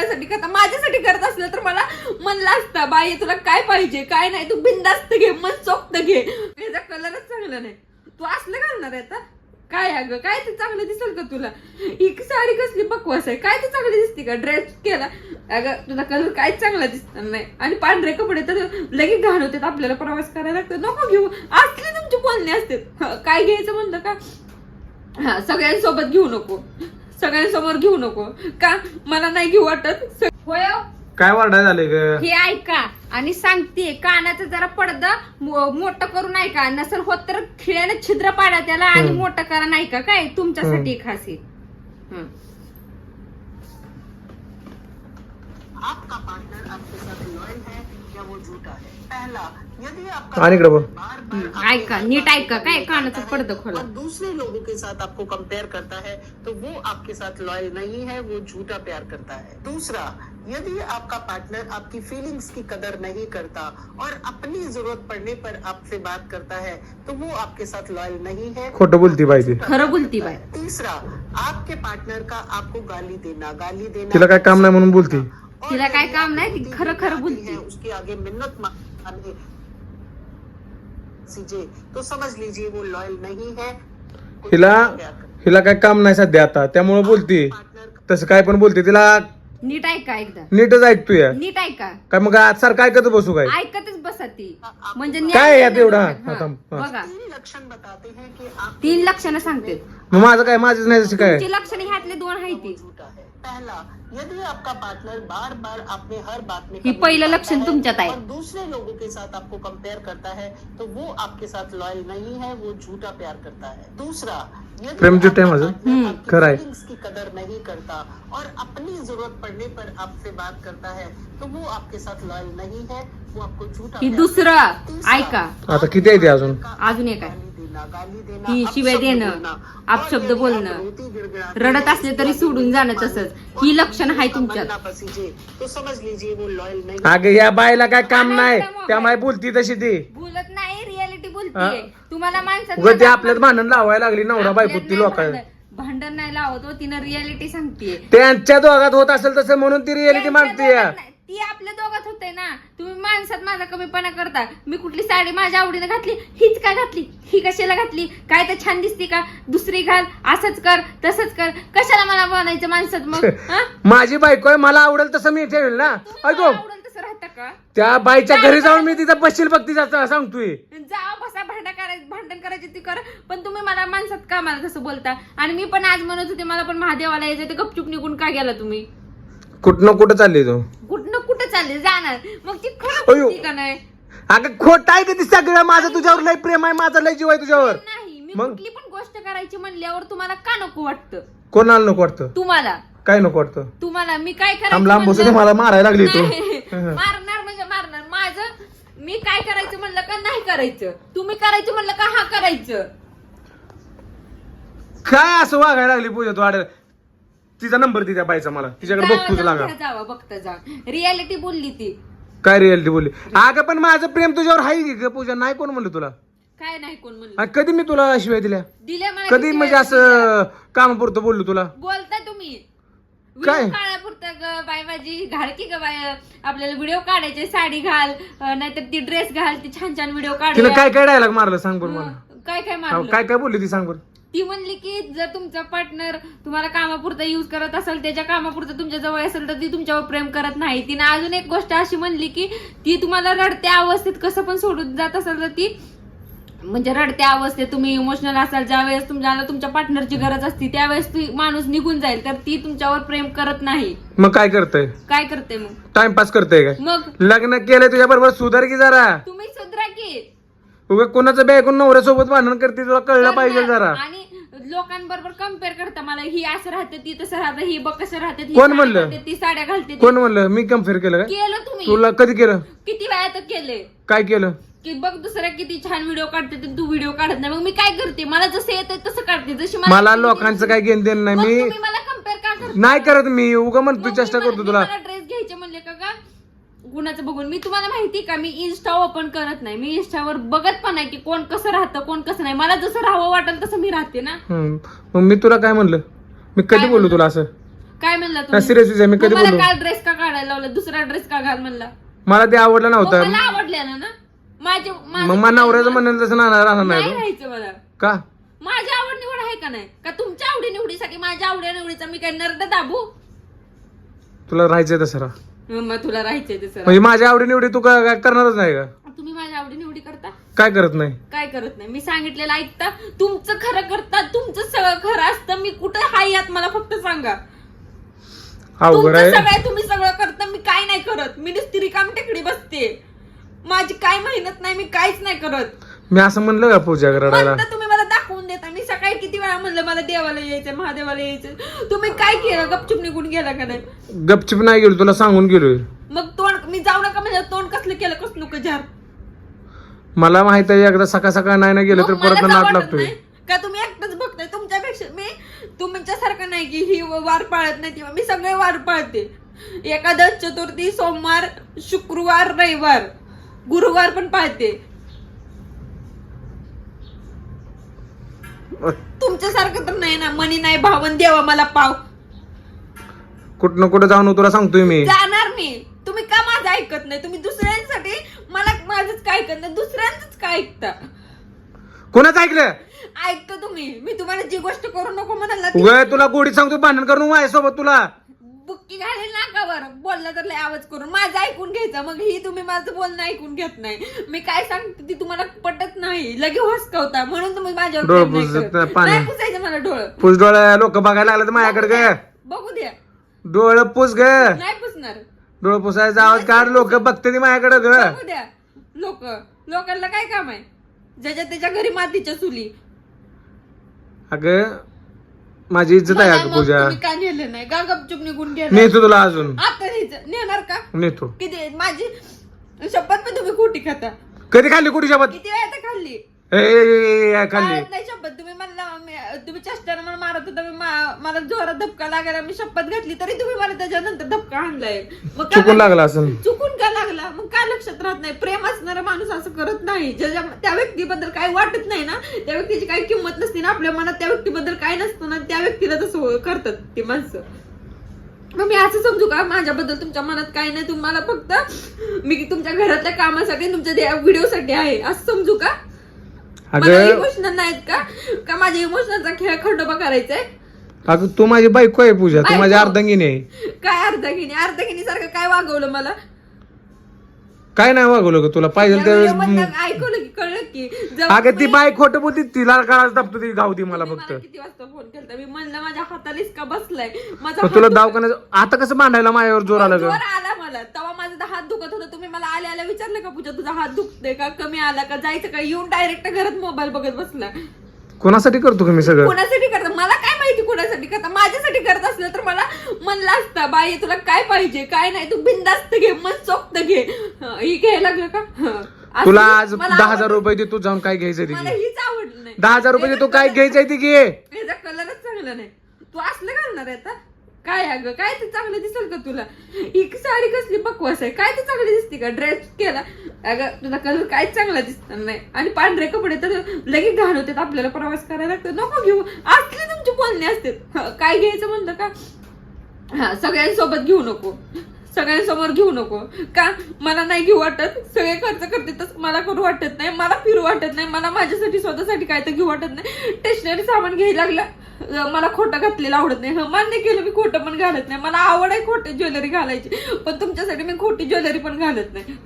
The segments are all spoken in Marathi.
कोणासाठी करता माझ्यासाठी करत असलं तर मला म्हणला असता बाई तुला काय पाहिजे? काय नाही? तू बिंदास्त घे मन चोक्त घे. त्याचा कलरच चांगला नाही. तू असलं घालणार आहे आता? काय अगं? काय ते चांगलं दिसेल का तुला? ही साडी कसली बकवास आहे? काय ते चांगली दिसते का? ड्रेस केला. अगं तुझा कलर काय चांगला दिसणार नाही. आणि पांढरे कपडे तर लगेच घाण होतात. आपल्याला प्रवास करायला लागतो नको घेऊ. असले तुमचे बोलणे असते काय घ्यायचं म्हणलं का? हा सगळ्यांसोबत घेऊ नको. सगळ्यांसमोर घेऊ नको. का? मला नाही घेऊ वाटत. होय हो. काय वारडाय झाले ग? हे ऐका आणि सांगते कानाचं जरा पडदा मोठं करून ऐका. नसेल होत तर खिळ्याने छिद्र पाडा त्याला आणि. मोठं करा नाही का? काय? तुमच्यासाठी खास. आहे. आपका पार्टनर आपके साथ लॉयल है या वो झूठा है? पहला यदि आपका आणि इकडे बोल. बार बार ऐका, नीट ऐका, को काय करता कानाचं पडदं खोला. और दूसरे लोगों के साथ आपको कंपेयर करता है तो वो आपके साथ लॉयल नहीं है वो झूठा प्यार करता है। दूसरा यदि आपका पार्टनर आपकी फीलिंग्स की कदर नहीं करता और अपनी जरूरत पड़ने पर आपसे बात करता है तो वो आपके साथ लॉयल नहीं है। खोटं बोलती बाई ती खरं बोलती बाई तीसरा आपके पार्टनर का आपको गाली देना गाली देना तिला काय काम नाही म्हणून बोलती। तिला काय काम नाही, ती खरं- खरं बोलती. है, उसके आगे मिन्नत मांगने सीजे तो समझ लीजिए वो लॉयल नहीं है। हिला हिला काय काम नाही सध्या आता त्यामुळे बोलती. तसं काय पण बोलते. तिला नीट ऐका एकदा? नीटच ऐकतोय. नीट ऐका काय मग आज सारखं ऐकत बसू काय? ऐकतच बसा ती. म्हणजे काय यात एवढं? हा, थांब, हा. बघा. तीन लक्षण बताते हैं कि आप तीन लक्षणं सांगते. मग माझं काय? माझंच नाही तसं काय? तुमची लक्षणे ह्यातले दोन आहे ती. झूठा है पहला यदि आपका पार्टनर बार बार अपने हर बात में ही कमी पहिलं निकालता लक्षण है तुमच्यात आहे. और दूसरे लोगों के साथ आपको कंपेयर करता है तो वो आपके साथ लॉयल नहीं है वो झूठा प्यार करता है. दूसरा प्रेम झूठा है माझं. आपकी खरं आहे. की कदर नहीं करता और अपनी जरूरत पड़ने पर आपसे बात करता है तो वो आपके साथ लॉयल नहीं है वो आपको झूठा ही दुसरं ऐका आता किती आहे ते अजून अजून एक आहे. ही शिव्या देणं, बोलणं. अपशब्द बोलणं, रडत असले तरी सोडून जाणं तसंच. ही लक्षणं आहे तुमच्यात. अगे या बाईला काय काम नाही. त्यामुळे बोलती तशी ती तुम्हाला माणसात उगा ती आपल्यात भांडण लावायला लागली नवरा बायको ती नाही लोक भांडण. नाही लावत हो, तिनं रियालिटी सांगते त्यांच्या दोघात होत असेल तसं म्हणून ती रियालिटी मागते ती आपल्या दोघात होते ना. तुम्ही माणसात माझा कमीपणा करता. मी कुठली साडी माझ्या आवडीने घातली हीच का घातली? ही कशाला घातली? काय तर छान दिसते का? दुसरी घाल असंच कर तसंच कर. कशाला मला बनायचं माणसात मग? हा? माझी बायको आहे मला आवडेल तसं मी ठेवेल ना. तुम्ही ऐको. आवडेल का? त्या बाईच्या घरी जाऊन मी तिथं बसशील बघ तिचा सांगतोय. जा बसा भांडण करायचं भांडण करायचे ती कर. पण तुम्ही मला माणसात का मला तसं बोलता? आणि मी पण आज म्हणत होते मला पण महादेवाला यायचं ते गपचूप निघून का गेला तुम्ही? कुठनं कुठं चालली तू? कुठनं कुठं चालले? जाणार. मग ती खरं अयो. बोलती का नाही? अगं खोट आहे का ती सगळं माझं तुझ्यावर लय प्रेम आहे माझा लय जीव आहे तुझ्यावर. नाही मी मग? कुठली पण गोष्ट करायची म्हणल्यावर तुम्हाला का नको वाटतं? कोणाला नको वाटतं? तुम्हाला. काय नको वाटतं? तुम्हाला. मी काय थांब लांब बसून म्हणलं- मला मारायला लागली तू. नाही. मारणार म्हणजे मारणार. माझं मी काय करायचं म्हणलं का नाही करायचं? तुम्ही करायचं म्हणलं का हा करायचं? काय असं वागायला लागली पूजा तू आड? तिचा नंबर दे त्या बाईचा मला. तिच्याकडे जावा, बघतोच लागा. जावा, जावा बघता जा. रियालिटी बोलली ती. काय रियालिटी बोलली? अगं पण माझं प्रेम तुझ्यावर आहे की ग पूजा? नाही कोण म्हणलं तुला? काय नाही कोण म्हणलं? आणि कधी मी तुला शिवाय दिल्या? दिले मला कधी किती म्हणजे वेळा असं कामापुरतं बोललो तुला? बोलता तुम्ही. काय? ग बाय माझी घाल की ग बाय आपल्याला व्हिडिओ काढायचे साडी घाल अं, नाहीतर ती ड्रेस घाल ती छान छान व्हिडिओ तिनं काढ काय काय डायलॉग मारलं सांग बरं मला. काय काय अहो, मारलं? काय काय बोलली ती सांग बरं. ती म्हणली की जर तुमचा पार्टनर तुम्हाला कामापुरता युज करत असेल त्याच्या कामापुरतं तुमच्या जवळ असेल तर ती तुमच्यावर प्रेम करत नाही. तिने अजून एक गोष्ट अशी म्हणली की ती तुम्हाला रडत्या अवस्थेत कसं पण सोडून जात असेल तर ती म्हणजे रडत्या अवस्थेत तुम्ही इमोशनल असाल ज्यावेळेस तुम्हाला तुमच्या पार्टनरची गरज असते त्यावेळेस ती माणूस निघून जाईल तर ती तुमच्यावर प्रेम करत नाही. मग काय करतय? काय करते मग? टाइमपास करतय काय? मग? लग्न केलंय तुझ्या बरोबर सुधार की जरा. तुम्ही सुधरा की. उगा कोणाचं बे ऐकून नवऱ्यासोबत भांडण करते तुला कळलं पाहिजे जरा. आणि लोकांबरोबर कंपेअर करता मला ही असं राहते ती तसं राहते ही बघ कसं राहते कोण साड्या म्हणलं? घालते, ती साड्या घालते ती- कोण म्हणलं? मी कंपेअर केलं काय? केलं तुम्ही. तुला कधी केलं? किती वेळा तर केले. काय केलं? की बघ दुसऱ्या किती छान व्हिडिओ काढते तर तू व्हिडिओ काढत नाही. मग मी काय करते? मला जसं येतं तसं काढते. जशी मला लोकांचं काय घेणं देणं नाही. मग मी मला कंपेअर का करता? नाही करत मी. उगा म्हणतो चेष्टा करतो तुला. ड्रेस घ्यायचे म्हणले का का गुणाचं बघून. मी तुम्हाला माहिती का? मी इन्स्टा ओपन करत नाही. मी इन्स्टावर बघत पण नाही की कोण कसं राहतं कोण कसं नाही. मला जसं राहावं वाटेल तसं मी राहते ना. हम्म. मग मी तुला काय म्हणलं? मी कधी काय बोललो तुला असं? काय म्हणला तुम्ही? सिरियस विषय मी मग कधी मला बोलू काल ड्रेस का काढायला लावला? दुसरा ड्रेस का घाल म्हणला? मला ते आवडलं मग मला नव्हतं आवडल्या ना ना? माझे माझं- मग मला नवऱ्याचं म्हणणं तसं ना राहणार नाही नाही राहायचं मला. का? माझी आवड निवड आहे का नाही? का तुमच्या आवडी निवडीसाठी माझ्या आवडी निवडीचा मी काय नर्द दाबू? तुला राहायचंय तसं राहा. मग तुला राहायचंय म्हणजे माझ्या आवडी निवडी तू का- काय करणारच नाही का? तुम्ही माझ्या आवडी निवडी करता? काय करत नाही? काय करत नाही? मी सांगितलेलं ऐकता. तुमचं खरं करता तुमचं सगळं खरं असतं. मी कुठे हाय यात मला फक्त सांगा. अवघड तुमचं आहे. सगळं तुम्ही सगळं करता. मी काय नाही करत. मी नुसती रिकाम टेकडी बसते माझी काय मेहनत नाही मी काहीच नाही करत. मी असं म्हणलं का पूजा रडायला म्हणता तुम्ही मला दाखवून देता. मी सकाळी किती वेळा म्हणलं मला देवाला यायचं महादेवाला यायचं तुम्ही काय केलं? गपचूप निघून गेला का नाही? गपचिप नाही गेलो तुला सांगून गेलोय. मग तोंड मी जाऊ नका म्हणजे तोंड कसलं केलं कसं नको जार मला माहीत आहे एकदा सकाळ सकाळ नाही ना गेलं तर मग परत मला नाट वाटत लागतोय. नाही. का तुम्ही एकटंच बघताय? तुमच्यापेक्षा मी तुमच्यासारखं नाही की ही वार पाळत नाही किंवा मी सगळे वार पाळते. एकादश चतुर्थी सोमवार शुक्रवार रविवार. गुरुवार पण पाळते तुमच्यासारखं तर नाही ना मनी नाही भावन देवा मला पाव. कुठं कुठं जाऊन तुला सांगतोय मी. जाणार मी. तुम्ही का माझं ऐकत नाही? तुम्ही दुसऱ्यांसाठी मला माझंच काय ऐकत नाही दुसऱ्यांचंच काय ऐकता? कोणाच ऐकलं? ऐकतो तुम्ही. मी तुम्हाला जी गोष्ट करू नको म्हणाल तुला गोडी सांगतो भांडण करून माझ्यासोबत तुला. बुक्की घालेल नाकावर बोलला तर लय आवाज करून माझं ऐकून घ्यायचं. मग ही तुम्ही माझं बोलणं ऐकून घेत नाही. मी काय सांगते ती तुम्हाला पटत नाही. लगे हसकवता. म्हणून तुम्ही माझ्यावर डोळं प्रेम नाही पुसत करत. पाणी. नाही पुसायचं मला डोळं. पुस डोळ्या लोक बघायला लागलं तर माझ्याकडे ग. बघू द्या. डोळं पुस ग. नाही पुसणार. डोळं पुसायचा आवाज काढ लोक बघते ती माझ्याकडे ग. बघू द्या. लोक. लोकांना काय काम आहे? ज्याच्या त्याच्या घरी मातीच्या चुली. अगं माझी इज्जत आहे मला अगं मग पूजा तुम्ही का नेलं नाही? गपचूप निघून गेला नेतो तुला अजून. आता न्यायचं. नेणार का? नेतो. किती माझी शपथ पण तुम्ही खोटी खाता. कधी खाल्ली कुठे शपथ? किती वेळा तर खाल्ली. ए, ए, ए, ए, खाल्ली. पाळत तुम्ही चेष्टाने मला मारत होता मी मा- मला जोरात धपका लागायला मी शपथ घातली तरी तुम्ही मला त्याच्यानंतर धपका आणलाय. मग चुकून लागला असं चुकून का लागला? मग काय लक्षात राहत नाही? प्रेम असणारा माणूस असं करत नाही. ज्याच्या त्या व्यक्तीबद्दल काय वाटत नाही ना त्या व्यक्तीची काही किंमत नसते ना आपल्या मनात त्या व्यक्तीबद्दल काय नसतं ना त्या व्यक्तीला तसं करतात ती माणसं. मग मी असं समजू का? माझ्याबद्दल तुमच्या मनात काय नाही तुम्हाला फक्त मी तुमच्या घरातल्या कामासाठी तुमच्या व्हिडिओसाठी आहे. असं समजू का? मला अगं इमोशनल नाहीत का? का माझ्या इमोशनलचा खेळ खंडोबा करायचाय? अगं तू माझी बायको आहे पूजा तू बायको? माझी अर्धांगिनी आहे. काय अर्धागिनी? अर्धागिनी सारखं काय वागवलं मला? काय नाही वागवलं ग तुला पाहिजे त्या त्यावेळेस की की जेव्हा अगं ती बाय खोटं बोलती तिला काळाच दाबतो ती गावती मला तुम्ही फक्त. किती वाजता फोन केलता? मी म्हणलं माझ्या हाताला इतका बसलाय? माझा मग तुला दवाखान्यात आता कसं मांडायला माझ्यावर जोर आला ग? जोर आला मला. तेव्हा माझा हात दुखत होता. तुम्ही मला आल्या आल्या विचारलं का पूजा तुझा हात दुखतोय का? कमी आला का? जायचं का? येऊन डायरेक्ट घरात मोबाईल बघत बसला. कोणासाठी करतो का मी सगळं? कोणासाठी करता? मला काय माहिती कोणासाठी करता? माझ्यासाठी करत असलं तर मला म्हणलं असतं बाई तुला काय पाहिजे? काय नाही? तू बिंदास्त घे मन चोक्त घे. हं, ही घ्यायला लागलं का? हं. तुला आज मला दहा हजार आवडलं. रुपये दे तू जाऊन काय घ्यायचं ते मला घे. हीच आवडलं नाही. दहा हजार रुपये दे तू काय घ्यायचंय ते घे. कलरच चांगला नाही. तू असलं घालणार आहे आता काय अगं काय ते चांगलं दिसेल का तुला? ही साडी कसली बकवास आहे? काय ते चांगली दिसते का? ड्रेस केला. अगं तुझा कलर काय चांगला दिसणार नाही. आणि पांढरे कपडे तर लगेच घाण होतात आपल्याला प्रवास करायला लागतो नको घेऊ. असले तुमचे बोलणे असते काय घ्यायचं म्हणलं का? हा सगळ्यांसोबत घेऊ नको. सगळ्यांसमोर घेऊ नको. का मला नाही घेऊ वाटत? सगळे खर्च करते तर मला करू वाटत नाही. मला फिरू वाटत नाही. मला माझ्यासाठी स्वतःसाठी काय तर घेऊ वाटत नाही. स्टेशनरी सामान घ्यायला लागलं. मला खोटं घातलेलं आवडत नाही. हं, मान्य केलं मी खोटं पण घालत नाही. मला आवड आहे खोटी ज्वेलरी घालायची. पण तुमच्यासाठी मी खोटी ज्वेलरी पण घालत नाही.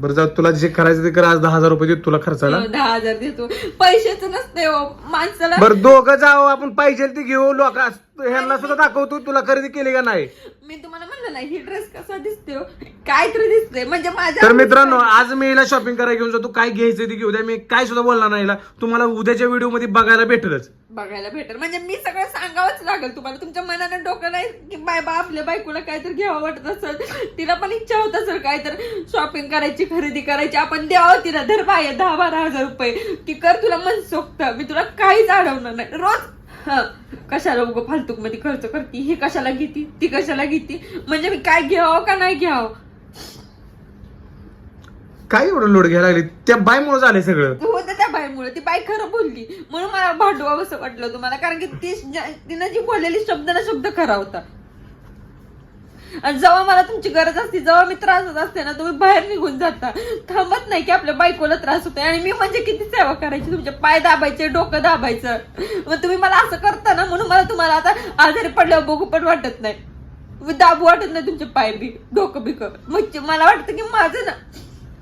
बरं जाऊ तुला जे करायचं ते कर आज दहा हजार रुपये दे तुला खर्चाला. अं, दहा हजार देतो. पैशाच नसते हो माणसाला बरं दोघं जाऊ आपण पाहिजे ते घेऊ. लोक ह्यांना सुद्धा दाखवतो तुला खरेदी केली का नाही. मी तुम्हाला म्हणलं नाही ही ड्रेस कसा दिसते हो? काय तरी दिसते म्हणजे माझ्या तर मित्रांनो आज मी हिला शॉपिंग करायला घेऊन जातो. काय घ्यायचं ते घेऊ द्या. मी काय सुद्धा बोलणार नाही हिला. तुम्हाला उद्याच्या व्हिडिओमध्ये बघायला भेटेलच. बघायला भेटेल. म्हणजे मी सगळं सांगावंच लागेल तुम्हाला. तुमच्या मनानं डोकं नाही की बाय बा आपल्या बायकोला काहीतरी घ्यावं वाटत असेल तिला पण इच्छा होत असेल काहीतरी शॉपिंग करायची खरेदी करायची. आपण द्यावं तिला. धर बाय दहा बारा हजार रुपये. ती कर तुला मन सोक्त मी तुला काहीच अडवणार नाही. रोज. कशाला उगं फालतूकमध्ये खर्च करते? ही कशाला घेती? ती कशाला घेती? म्हणजे मी काय घ्यावं का नाही घ्यावं? काय एवढं लोड घ्यायला लागली? त्या बायमुळे झालंय सगळं. होतं त्या बाईमुळे. ती बाय खरं बोलली. म्हणून मला भांडवा असं वाटलं तुम्हाला. कारण की ती तिनं जी बोललेली शब्द ना शब्द खरा होता. आणि जेव्हा मला तुमची गरज असते जेव्हा मी त्रासात असते ना तुम्ही बाहेर निघून जाता. थांबत नाही की आपल्या बायकोला त्रास होतोय. आणि मी म्हणजे किती सेवा करायची? तुमचे पाय दाबायचे डोकं दाबायचं. मग तुम्ही मला असं करता ना म्हणून मला तुम्हाला आता आजारी पडल्यावर बघू पण वाटत नाही. दाबू वाटत नाही तुमचे पाय बी डोकं बिकं. मग मला वाटतं की माझं ना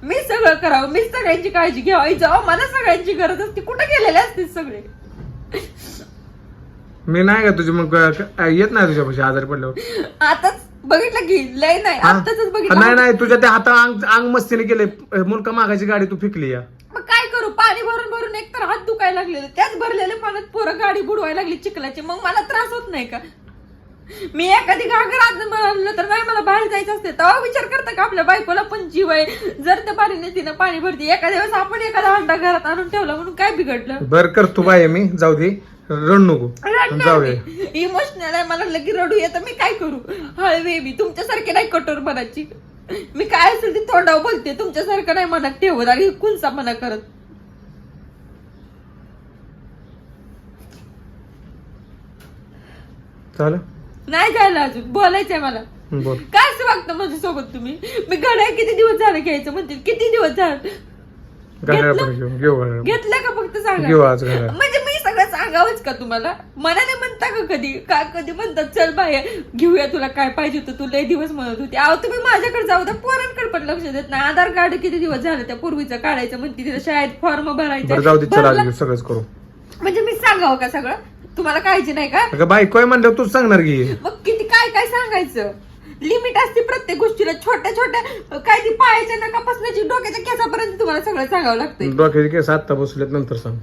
मी सगळं करावं मीच सगळ्यांची काळजी घ्यावी. जेव्हा मला सगळ्यांची गरज असते. कुठे गेलेले असतील सगळे? मी नाही का तुझी मग अं, येत नाही तुझ्यापाशी आजारी पडल्यावर? आताच बघितलं की लय नाही. हा? आताच नाही बघितलं. नाही तुझ्या त्या हाता अंग अंग मस्तीने केले. मुलका मागायची गाडी तू फिकली या. मग काय करू? पाणी भरून भरून एक तर हात दुखायला लागलेले. त्याच भरलेले पाण्यात पोरं गाडी बुडवायला लागली चिखलाची. मग मला त्रास होत नाही का? मी एखादी घागर म्हणलं तर नाही मला बाहेर जायचं असते. तेव्हा विचार करता का आपल्या बायकोला पण जीव आहे? जर त्या पाणीने तिनं पाणी भरती एका दिवस आपण एखादा अंडा घरात आणून ठेवला म्हणून काय बिघडलं? बर कर तू बाय मी जाऊ दे. रडू नको. जाऊया इमोशनल आहे मला लगी रडू येतं. मी काय करू? हळवे मी. तुमच्यासारखे नाही कठोर मनाची. मी काय असेल ते तोंडावर बोलते. तुमच्यासारखं नाही मनात ठेवत आणि कुणसा मना करत? चालेल. नाही जायला अजून. बोलायचंय मला. बोल. काय असं वागतं माझ्यासोबत तुम्ही? मी घड्याळ किती दिवस झाले घ्यायचं म्हणते किती दिवस झाले? गाड्या पण घेऊ घेऊ गाड्या. घेतलं का फक्त सांगा? घेऊ आज गाड्या. म्हणजे मी सगळं सांगावंच का तुम्हाला? मनाने म्हणता का कधी? का कधी म्हणतात चल बाहेर घेऊया तुला काय पाहिजे होतं तू लय दिवस म्हणत होती. अहो तुम्ही माझ्याकडे जाऊ द्या. पोरांकडे पण लक्ष देत नाही. आधार कार्ड किती दिवस झाले त्या पूर्वीचं काढायचं म्हणते तिथे शाळेत फॉर्म भरायचा बरं जाऊ दे चल आज भरला- घेऊ सगळंच करू. म्हणजे मी सांगावं का सगळं? तुम्हाला काळजी नाही का? अगं बायको आहे म्हणल्यावर तूच सांगणार की. मग किती काय काय सांगायचं? लिमिट असते प्रत्येक गोष्टीला. छोट्या छोट्या काय ती पायाच्या नकापासण्याची डोक्याच्या केसापर्यंत तुम्हाला सगळं सांगावं लागतंय. डोक्याचे केस आत्ता बसलेत नंतर सांग.